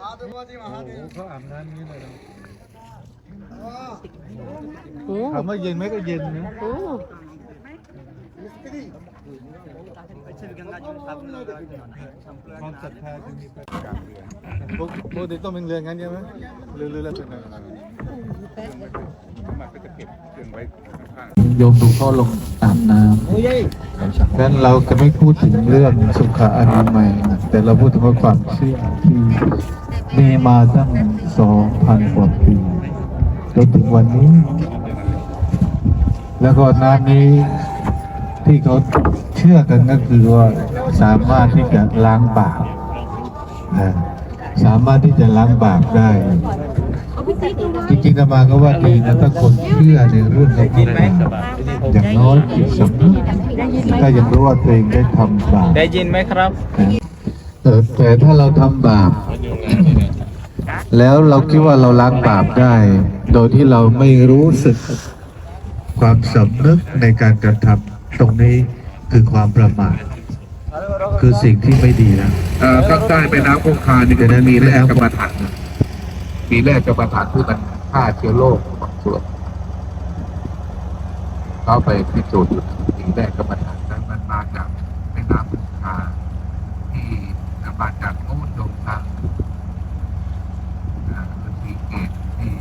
เขาอาบน้ำนี้เลยนะโอ้ถามว่าเย็นไหมก็เย็นนะโอ้ความศรัทธาจึมีประารเรือพวกเด็กต้องเป็นเรืองั้นใช่ไหมเรือเรือแล้วเป็นไง มันก็จะเก็บเครื่องไว้ข้างโยมดูเขาลงอาบน้ำงั้นเราจะไม่พูดถึงเรื่องสุขอนามัยนะแต่เราพูดถึงว่าความเชื่อที่มีมาตั้งสองพันกว่าปีจนถึงวันนี้ แล้วก็น้ำนี้ที่เขาเชื่อกันก็คือว่าสามารถที่จะล้างบาปนะสามารถที่จะล้างบาปได้จ ริงๆอามาก็ว่าดีนะถ้าคนเชื่อในเรื่องของบุญอย่างน้อยจิตสำนึกถ้ายังรู้ว่าตัวเองได้ทำบาปได้ยินไหมครับเออแต่ถ้าเราทำบาป แล้วเราคิดว่าเราล้างบาปได้ โดยที่เราไม่รู้สึกความสำนึกในการกระทำตรงนี้คือความประมาทคือสิ่งที่ไม่ดีนะเออภาคใต้เป็นน้ำคงคานี่ก็จะมีแร่กรรมฐานมีแร่กรรมฐานที่มัน ฆ่าเชื้อโรคบางส่วนเข้าไปพิสูจน์อยู่มีแร่กรรมฐานนั้นมันมาจากแม่น้ำคงคาที่มาจากโน้นลงทางอ่ามีเกตที่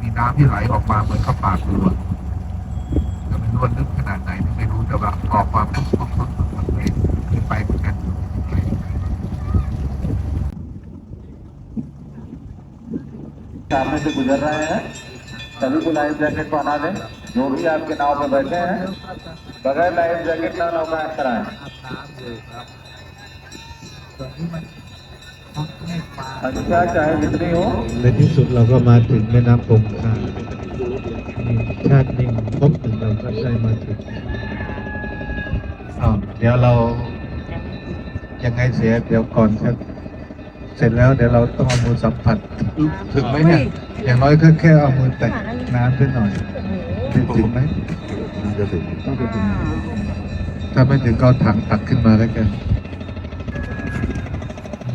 มีน้ำที่ไหลออกมาเหมือนข้าปากบัวแต่ไม่รู้ว่าลึกขนาดไหนไม่รู้แต่ว่าออกมาปุ๊บปุ๊บปุ๊บ सामने से गुजर रहे हैं सभी को लाइफ जैकेट पहना दें जो भी आपके नाव पे बैठे हैं बगैर लाइफ जैकेट ना नौका कराएं अच्छा चाहे जितनी हो ในที่สุดเราก็มาถึงแม่น้ำคงคานี่ชาตินี้พบถึงเราก็ได้มาถึงอ้าวเดี๋ยวเรา ยังไงเสีย เดี๋ยวก่อนจะ เสร็จแล้วเดี๋ยวเราต้องเอามือสัมผัสถึงไหมเนี่ย อย่างน้อยก็แค่เอามือแตะน้ำด้วยหน่อยถึงถึงไหมจะถึงต้องจะถึงถ้าไม่ถึงก็เอาถังตักขึ้นมาแล้วกัน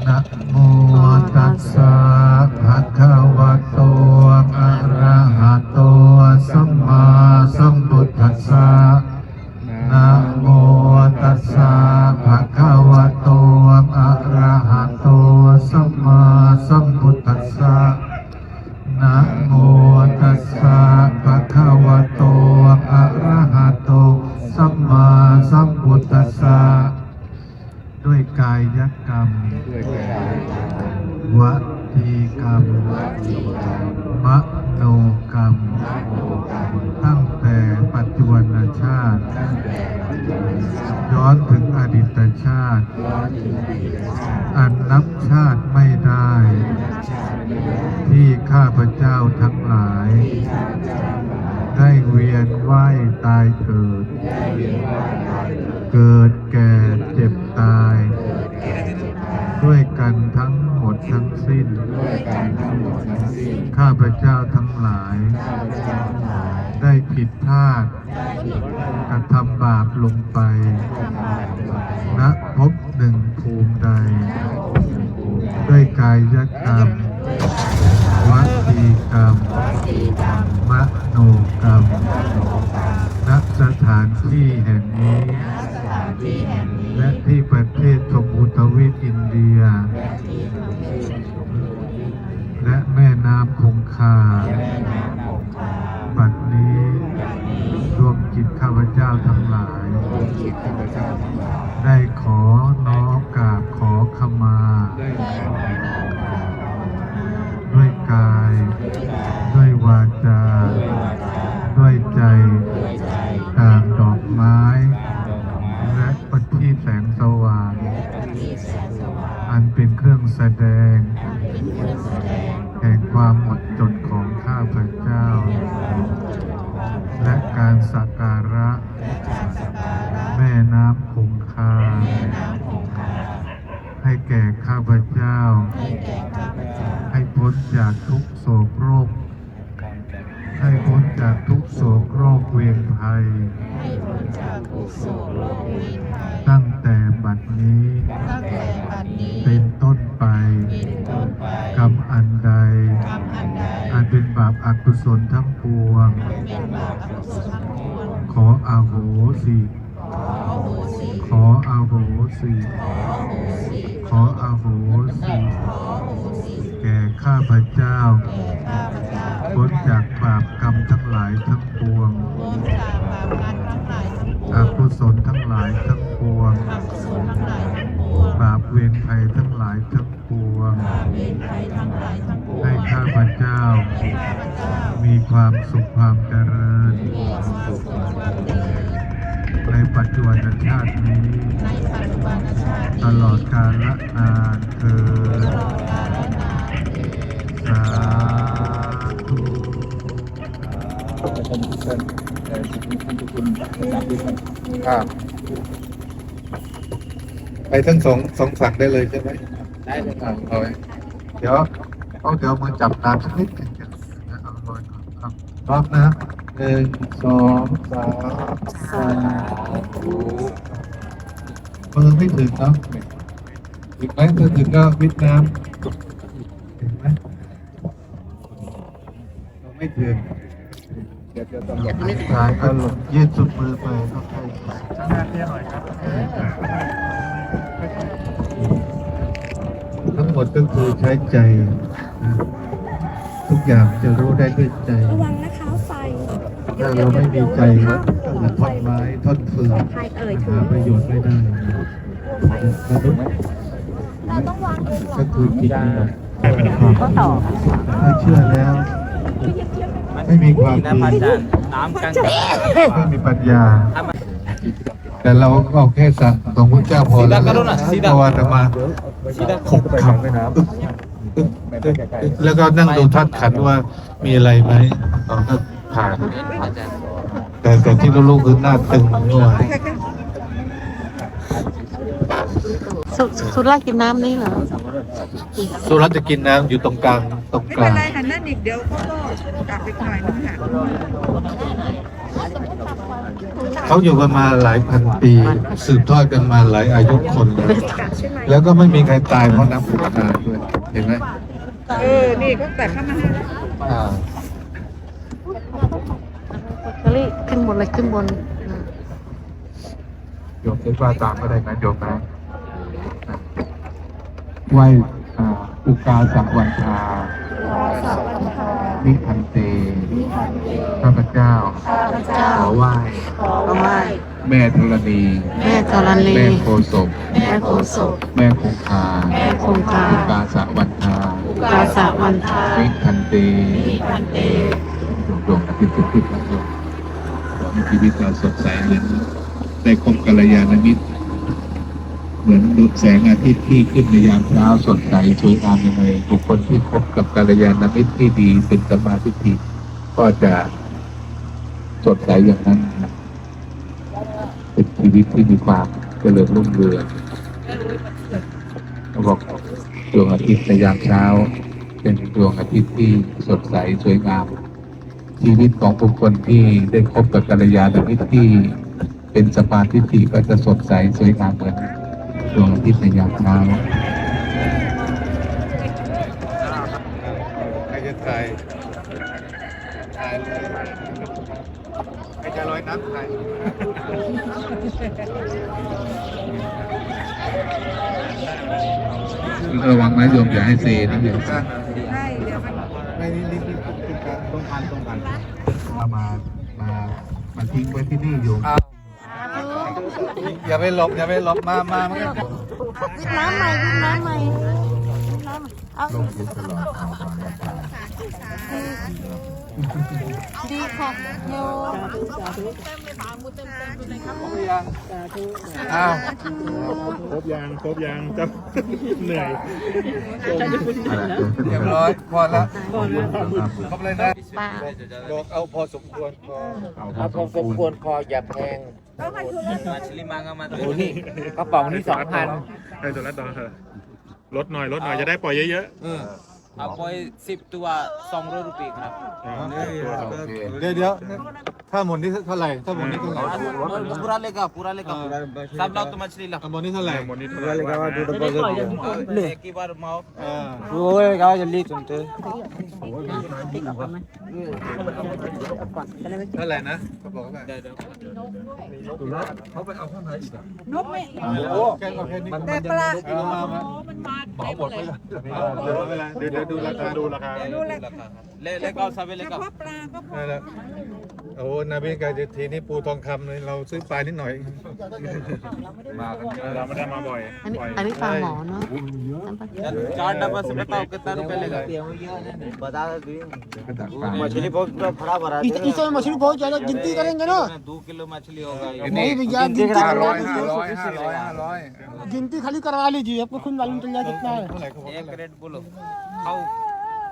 นะโมตัสสะภะคะวะโตอะระหะโตสัมมาสัม ดีตชาติ อันนับชาติไม่ได้ ที่ข้าพเจ้าทั้งหลาย ได้เวียนว่ายตายเกิด เกิดแก่เจ็บตาย ด้วยกันทั้งหมดทั้งสิ้น ข้าพเจ้าทั้งหลาย ได้ผิดพลาดกระทำบาปลงไปณพบหนึ่งภูมิใด ด้วยกายกรรมวจีกรรม มโนกรรมณสถานที่แห่งนี้ และที่ประเทศสมุทวีปอินเดีย และแม่น้ำคงคา ได้งหลาย ภัย ให้พ้นจากทุกโศกโรคเวรภัย ตั้งแต่บัดนี้ตั้งแต่บัดนี้ เป็นต้นไปเป็นต้นไปกรรมอันใดกรรมอันใดอันเป็นบาปอกุศลทั้งปวง เป็นบาปอกุศลทั้งปวง ขออาโหสิขออาโหสิ ขออาโหสิขออาโหสิแก่ข้าพเจ้าพ้นจากบาปกรรมทั้งหลายทั้งปวง หลายทั้งปวงให้ข้าพเจ้า มีความสุขความเจริญ ในปัจจุบันชาตินี้ ตลอดกาลละนานเถิดสาธุครับ ไปทั้งสองสองฝั่งได้เลยใช่ไหมได้เลยอ่าเอาไว้เดี๋ยวเอาเดี๋ยวมือจับน้ำสักนิดหนึ่งเอาลอยครับพร้อมนะหนึ่งสองสามสาธุมือไม่ถึงเนาะถึงไหมถ้าถึงก็วิดน้ำถึงไหมเราไม่ถึงเดี๋ยวเดี๋ยวต้องสายก็หลงยืดสุดมือไปต้องใช้ทั้งหม ดก็คือใช้ใจนะทุกอย่างจะรู้ได้ด้วยใจ ระวังนะคะไฟถ้าเราไม่มีใจก็เหมือนท่อนไม้ท่อนฟืนใครเอ่ยหาประโยชน์ไม่ได้มนุษย์เราต้องวางเองเหรอก็คือจิตนี่แหละก็ตอบถ้าเชื่อแล้ว ไม่มีความดีน้ำกันไม่มีปัญญาแต่เราก็แค่สั่งของพระเจ้าพอแล้วเพราะว่าจะมา ขบขับอึ๊กอึ๊กอึ๊กอึ๊กแล้วก็นั่งดูทัดขันว่ามีอะไรไหมเราก็ผ่านแต่แต่ที่รู้ๆคือหน้าตึงด้วยสุสุรากินน้ำนี่เหรอ สุรัตน์จะกินน้ำอยู่ตรงกลาง ตรงไม่กเป็ลานงไรค่ะนั่นอีกเดี๋ยวเขาก็กลับไปหน่อยนึงค่ะเขาอยู่กันมาหลายพันปี สืบทอดกันมาหลายอายุคนแล้วแล้วก็ไม่มีใครตายเพราะน้ำผุดนาด้วยเห็นไหมเออ นี่เขาแต่เข้ามาให้แล้วอ่าเกลี่ขึ้นบนเลยขึ้นบนอืมโยมคิดว่าตามก็ได้นะโยมนะไหวอ่าอุกาสังวันทา นิพันเตข้าพเจ้าขอไหว้เอาไหว้แม่ธรณีแม่ธรณีแม่โคศกแม่โคศกแม่คงคาแม่คงคาอุกาสะวันทากาสะวันทานิพันเตพันเตดวงอาทิตย์จะขึ้นแล้วโยมขอให้ชีวิตเราสดใสเหมือนได้คบกัลยาณมิตรเห มือนดูแสงอาทิตย์ที่ขึ้นในยามเช้าสดใสสวยงามยังไงบุคคลที่คบกับกัลยาณมิตรที่ดีเป็นสมาธิฏก็จะสดใสอย่างนั้นเป็นชีวิตที่มีความเจริญรุ่งเรืองบอกดวงอาทิตย์ในยามเช้า เป็นดวงอาทิตย์ที่สดใสสวยงาม ชีวิตของบุคคลที่ได้พบกับกัลยาณมิตรที่เป็นสมาธิิก็จะสดใสสวยงามเหมือน ดวงอาทิตย์ในยามเช้าใครจะถ่ายถ่ายเลยใครจะลอยน้ำถ่ายระวังนะโยมอย่าให้เซนะโยม อย่าไปหลบอย่าไปหลบมามามาวิดน้ำใหม่วิดน้ำใหม่วิดน้ำใหม่เอาลงอยู่ตลอดเอาไว้ดีค่ะโยมอ้าวครบยางครบยางจะเหนื่อยเรียบร้อยพอแล้วครบเลยนะป้าบอกเอาพอสมควรพอเอาพอสมควรพออย่าแพง Machli manga มาตัวนี้กระป๋องนี่สองพันให้ตัวละตัวเถอะลดหน่อยลดหน่อยจะได้ปล่อยเยอะๆเอาปล่อยสิบตัวสองร้อยรูปีครับ เดี๋ยวเดี๋ยวถ้าหมดนี่เท่าไหร่ถ้าหมดนี่เท่าไหร่ पूरा लेगा पूरा लेगा सब लाओ तो मछली ला ถ้าหมดนี่เท่าไหร่ एक ही बार माओ อ่า गाओ जल्दी तुम तो เท่าไหร่นะเขาบอกว่า นกไม่ แค่ก็แค่นี้ แต่ปลา เอามามาเหมาหมดไปเลยเดี๋ยวเดี๋ยวดูราคาดูราคา ดูแล ले ले गाओ सब เฉ ले गाओ พาะปลาก็พอ ได้แล้ว โอ้นาบิกาทีนี้ปูทองคำเลยเราซื้อปลานิดหน่อย เราไม่ได้มาบ่อย อันนี้อันนี้ปลาหมอเนาะ चार डब्बा से बताओ कितना रुपए लेगा मछली बहुत भरा भरा इस इसमें मछली बहुत ज्यादा गिनती करेंगे ना दो किलो मछली होगा ये नहीं भैया गिनतीห้า करवा ร้อย लीजिए ห้าร้อยห้าร้อยห้าร้อย गिनती खाली करवा लीजिए आपको खुद मालूम चल जाए कितना है เท่าไหร่เขาบอก एक रेट बोलो เขา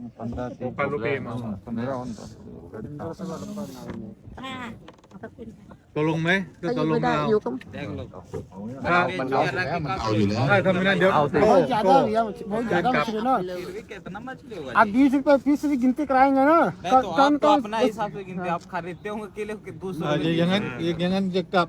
ใจไหมถามว่าสบายใจยังถามว่าถามว่าสบายใจไหม दस हजार देगा तो खुश है ना एक नहीं अच्छा से आप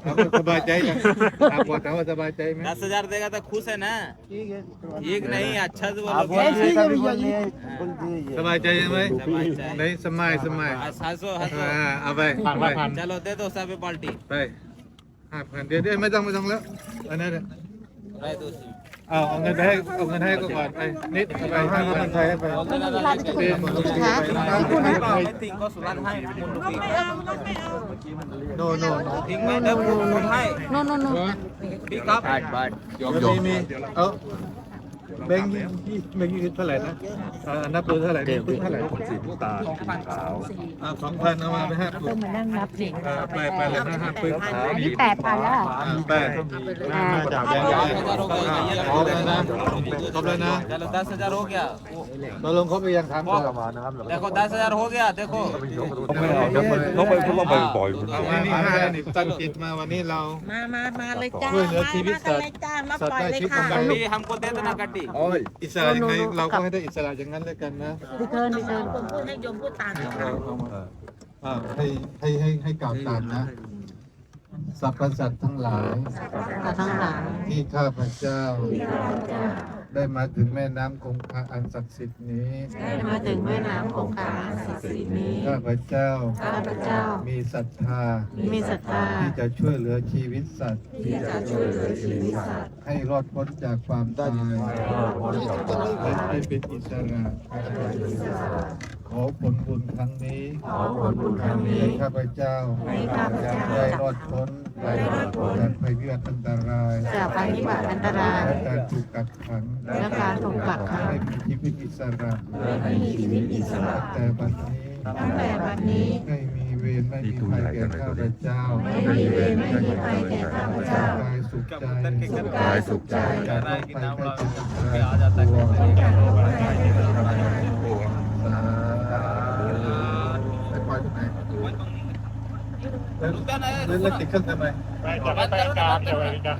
सबाई चाहिए आप बताओ सबाई चाहिए दस हज़ार देगा तो खुश है ना? ठीक है नहीं अच्छा से बोलो। सबाई चाहिए नहीं समाए समाए हंसो हंसो चलो दे दो सब पार्टी भाई हाँ, हाँ, दे दे मैं जाऊँगा जाऊँगा। अरे भाई दोस्त เอาเงินไปให้เอาเงินให้ก็ก่อนไปนิดไปให้ก็มันใช้ไปไม่มีเวลาจะคุยกบคุณนะคะพี่คุณนะไม่ติงก็สุรัตให้มุนลูกอีกโนโนทิ้งไม่ได้มุนให้โนโนโนพี่ครับมีมีเออ แบงค์ยี่แบงค์ยี่สิบเท่าไหร่นะอ่านับดูเท่าไหร่นี่เท่าไหร่ สีตาขาว อ่าสองพันเอามาไปห้าปุ๊บ มานั่งนับสิ อ่าไปไปเลยนะห้าปุ๊บ อันนี้แปดพันแล้วเหรอ อ่าไปมาจากแบงค์ยี่สิบครบแล้วนะครบแล้วนะ चलो दस हजार हो गया ตกลงครบไปยังถามก่อน देखो दस हजार हो गया देखो ต้องไปต้องไปบ่อย เอามานี่ห้าแล้วนี่ตั้งจิตมาวันนี้เรา มามามาเลยจ้า ช่วยเหลือชีวิตสัตว์ มาจ้ามา สัต ป ว์ ล่อย ได้ เลย ชีวิต ค่ะ กำลัง कड्डी हमको दे देना โอ้ยอิสระยังไงเราก็ให้ได้อิสระอย่างนั้นเลยกันนะดิเทินดิเทินคนพูดให้ยมพูดตามเอามาให้ให้ให้ให้กล่าวตามนะ สรรพสัตว์ทั้งหลายทั้งหลายที่ข้าพเจ้า ได้มาถึงแม่น้ำคงคาอันศักดิ์สิทธิ์นี้ได้มาถึงแม่น้ำคงคาศักดิ์สิทธิ์นี้ ข้าพเจ้า ข้าพเจ้า มีศรัทธา มีศรัทธา ที่จะช่วยเหลือชีวิตสัตว์ ที่จะช่วยเหลือชีวิตสัตว์ ให้รอดพ้นจากความตายและให้เป็นอิสระขอผลบุญครั้งนี้ ขอผลบุญครั้งนี้ให้ข้าพเจ้าให้ข้าพเจ้าได้รอดพ้น ได้รับผลจากภัยพิบัติอันตรายจากภัยพิบัติอันตรายการถูกกักขังและการถูกกักขังให้มีชีวิตอิสระให้มีชีวิตอิสระแต่บัดนี้ตั้งแต่บัดนี้ไม่มีเวรไม่มีภัยแก่ข้าพเจ้าไม่มีเวรไม่มีภัยแก่ข้าพเจ้าสุขใจสุขกายสุขใจการไปไะจิตใจตัว แล้วแล้วแล้วติดเครื่องทำไมจะให้ไปกลางจะไปกลาง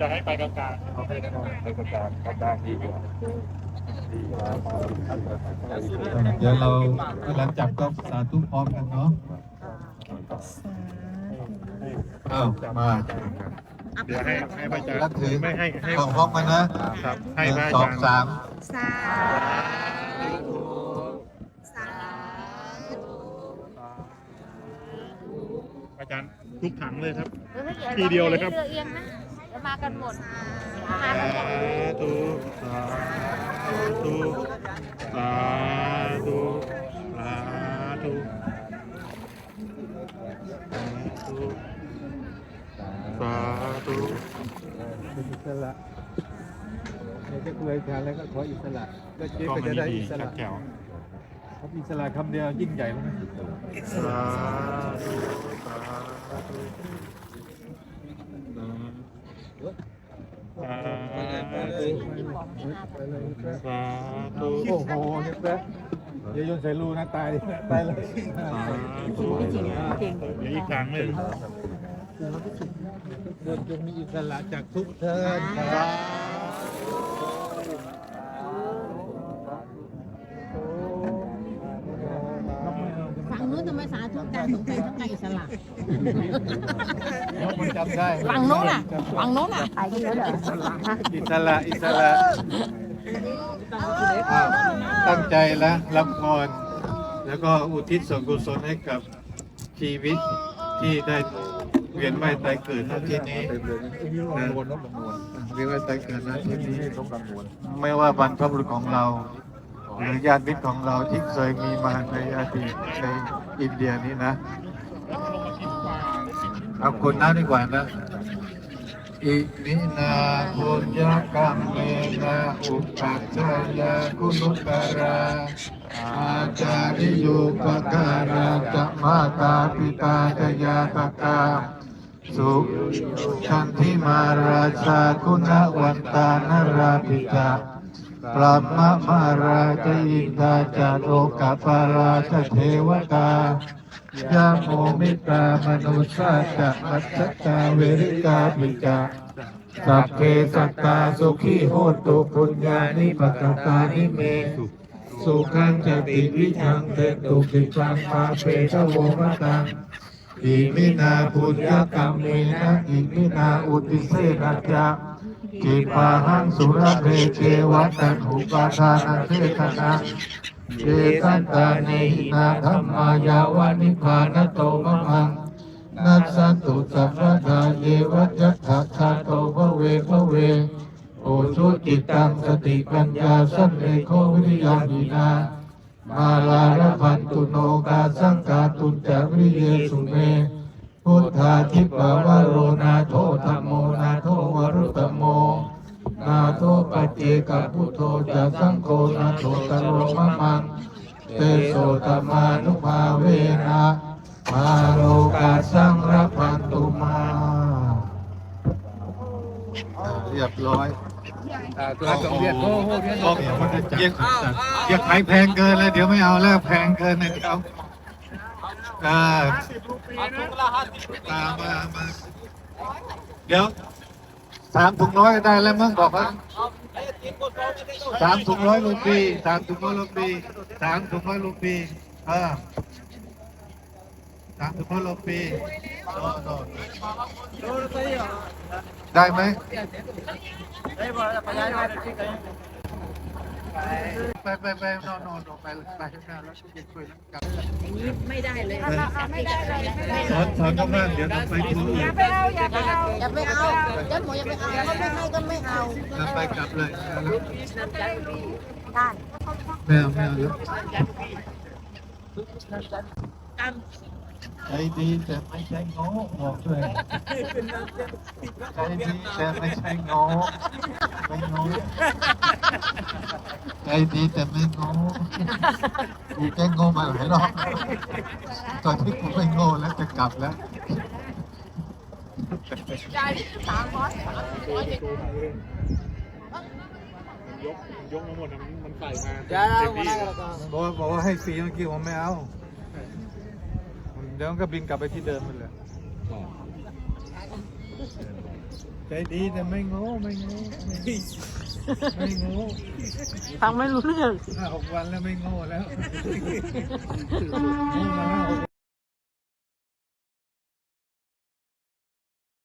จะให้ไปกลางกลางเดี๋ยวเราหลังจับก็สาธุพร้อมกันเนาะอ้าวมาเดี๋ยวให้ให้พระอาจารแล้วย์ถือไม่ให้ให้สองพร้อมกันนะครับให้หพนึ่ระงอาสองจารย์สามสาธุสาธุ พระอา จารย์ ทุกถังเลยครับเออไม่กี่ทีเดียวเลยครับรือเอียงนะเดี๋ยวมากันหมดมาสากันหมดธุสาธุสาธุสาธุสาธุอิสระเนี่ยก็เคยทานแล้วก็ขออิสระ ก็เจ๊ก็ก็มันจะได้ดีอิสชัระดแจ๋วครับอิสระคำเดียวยิ่งใหญ่แล้วนะสาธุสาธุ สาธุโอ้โหเนี่ยแป๊ะเดี๋ยวโยนใส่รูนะตายตายเลยสาธุเดี๋ยวอีกครั้งหนึ่งเดินจงมีอิสระจากทุกเทินครับฝั่งนู้นทำไมสาธุแต่สงสัยต้องกอิสระ มันจำได้ฝั่งนู้นน่ะฝั่งนู้นน่ะไปกันแล้วเหรอฮะอิสระอิสระอ่าตั้งใจแล้วรับพรแล้วก็อุทิศส่วนกุศลให้กับชีวิตที่ได้เวียนว่ายตายเกิดณที่นี้นะเวียนว่ายตายเกิดณที่นี้ ไม่ว่าบรรพบุรุษของเรา หรือญาติมิตรของเราที่เคยมีมาในอดีตในอินเดียนี้นะ เอาคนน้ำดีกว่านะอิมินาปุญญกรรมเมนะอุปัชฌายาคุณุตราอาจาริโยปการาจะมาตาปิตาจยาตกาสุชันทิมาราชาคุณวันตานราปิจาปรามมาราชอินทาจาโลกปาราชเทวตา ยาโมมิตามนุสาจะมัจจตาเวริกาปิจาสัพเพสัตตาสุขีโหตุปุญญานิปกตานิเมสุขังจติวิชังเตตุกิจังปาเปตโวมะตังอิมินาปุญญกรรมเมนะอิมินาอุติเสนัจจะ กิปาหังสุรเรเจวัตันหุปาทานังเทธนังเจตันตานหินาธรรมายาวานิพพานโตมะมังนัสสันตุสัพพะทาเยวัจจัตถะชาโตภเวภเวโอชุจิตตังสติปัญญาสันเลโควิริยามีนามาลาลพันตุโนกาสังกาตุจาวิเยสุเม พุทธาทิปาวโรนาโทธรรมโมนาโทวรุตโม นาโทปัจเจกพุทโธจะสังโฆนาโทตโรมะมัง เตโสตมานุภาเวนะมาโลกาสังรพันตุมาอ่าเรียบร้อยตัวสองเรียนโอ้โหเรียนยังยังขายแพงเกินเลยเดี๋ยวไม่เอาแล้วแพงเกินนะเดี๋ย วอ่ามมามาเดี๋ยวสามถุงร้อยก็ได้แล้วมั้งบอกว่าสามถุงร้อยลูปีสามถุงร้อยลูปีสามถุงร้อยลูปีเออสามถุงร้อยลูปีโน่นโน่นได้ไหม ไปไปไปนอนนอนไปไปแล้วเย็นคุยแล้วกลับนี้ไม่ได้เลยไม่ได้เลยไม่ได้ถอนถอนกำลังเดี๋ยวต้องไปคุยอย่าไปเอาอย่าไปเอาอย่าไปเอาเจ้าหมูอย่าไปเอาเขาไม่ให้ก็ไม่เอาไปกลับเลยได้ไม่เอาไม่เอาแล้ว ใจดีแต่ไม่ใช่โง่บอกเลยใจดีแต่ไม่ใช่โง่ไม่โง่ใจดีแต่ไม่โง่กูแกล้งโง่มาหลายรอบตอนที่กูไม่โง่แล้วจะกลับแล้วยกยกมาหมดอะมันใส่มาบอกว่าบอกว่าให้ฟรีเมื่อกี้ผมไม่เอา เดี๋ยวมันก็บินกลับไปที่เดิมมันเลยใจดีแต่ไม่โง่ไม่โง่ไม่โง่ฟังไม่รู้เรื่องห้าหกวันแล้วไม่โง่แล้วโง่มาห้าหก